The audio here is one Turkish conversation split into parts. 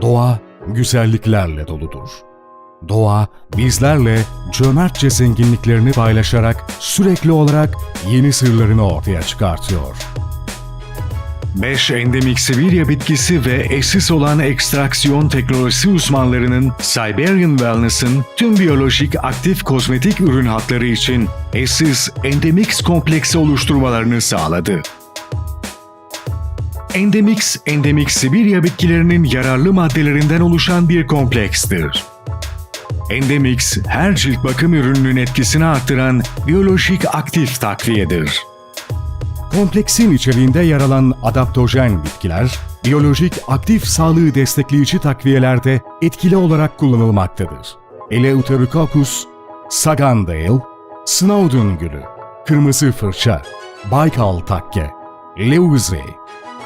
Doğa güzelliklerle doludur. Doğa bizlerle cömertçe zenginliklerini paylaşarak sürekli olarak yeni sırlarını ortaya çıkartıyor. 5 endemik Sibirya bitkisi ve eşsiz olan ekstraksiyon teknolojisi uzmanlarının Siberian Wellness'ın tüm biyolojik aktif kozmetik ürün hatları için eşsiz Endemix kompleksi oluşturmalarını sağladı. Endemix, endemik Sibirya bitkilerinin yararlı maddelerinden oluşan bir komplekstir. Endemix, her cilt bakım ürününün etkisini arttıran biyolojik aktif takviyedir. Kompleksin içeriğinde yer alan adaptojen bitkiler, biyolojik aktif sağlığı destekleyici takviyelerde etkili olarak kullanılmaktadır. Eleuterococcus, Sagandale, Snowdon gülü, kırmızı fırça, Baykal takke, Leuze,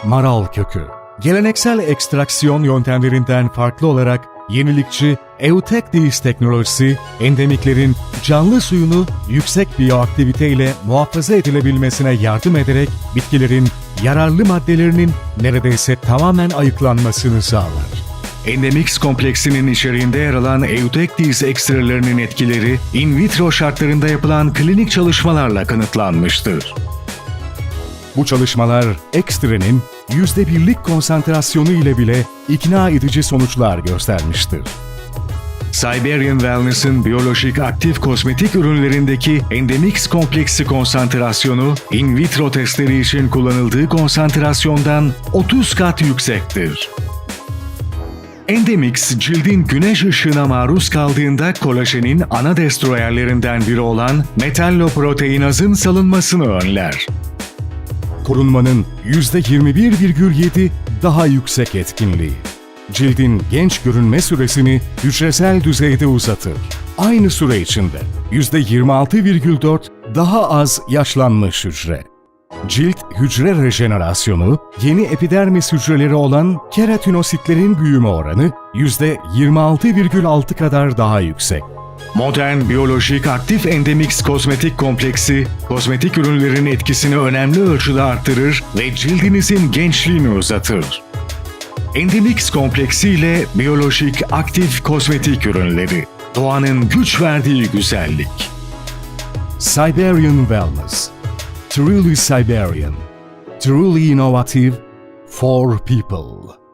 maral kökü. Geleneksel ekstraksiyon yöntemlerinden farklı olarak yenilikçi Eutectis teknolojisi, endemiklerin canlı suyunu yüksek biyoaktivite ile muhafaza edilebilmesine yardım ederek bitkilerin yararlı maddelerinin neredeyse tamamen ayıklanmasını sağlar. Endemix kompleksinin içeriğinde yer alan Eutectis ekstralarının etkileri in vitro şartlarında yapılan klinik çalışmalarla kanıtlanmıştır. Bu çalışmalar ekstrenin %1'lik konsantrasyonu ile bile ikna edici sonuçlar göstermiştir. Siberian Wellness'ın biyolojik aktif kozmetik ürünlerindeki Endemix kompleksi konsantrasyonu in vitro testleri için kullanıldığı konsantrasyondan 30 kat yüksektir. Endemix, cildin güneş ışığına maruz kaldığında kolajenin ana destroyerlerinden biri olan metalloproteinazın salınmasını önler korunmanın %21,7 daha yüksek etkinliği. Cildin genç görünme süresini hücresel düzeyde uzatır. Aynı süre içinde %26,4 daha az yaşlanmış hücre. Cilt hücre rejenerasyonu, yeni epidermis hücreleri olan keratinositlerin büyüme oranı %26,6 kadar daha yüksek. Modern biyolojik aktif endemix kozmetik kompleksi, kozmetik ürünlerin etkisini önemli ölçüde arttırır ve cildinizin gençliğini uzatır. Endemix kompleksi ile biyolojik aktif kozmetik ürünleri, doğanın güç verdiği güzellik. Siberian Wellness Truly Siberian Truly innovative for people.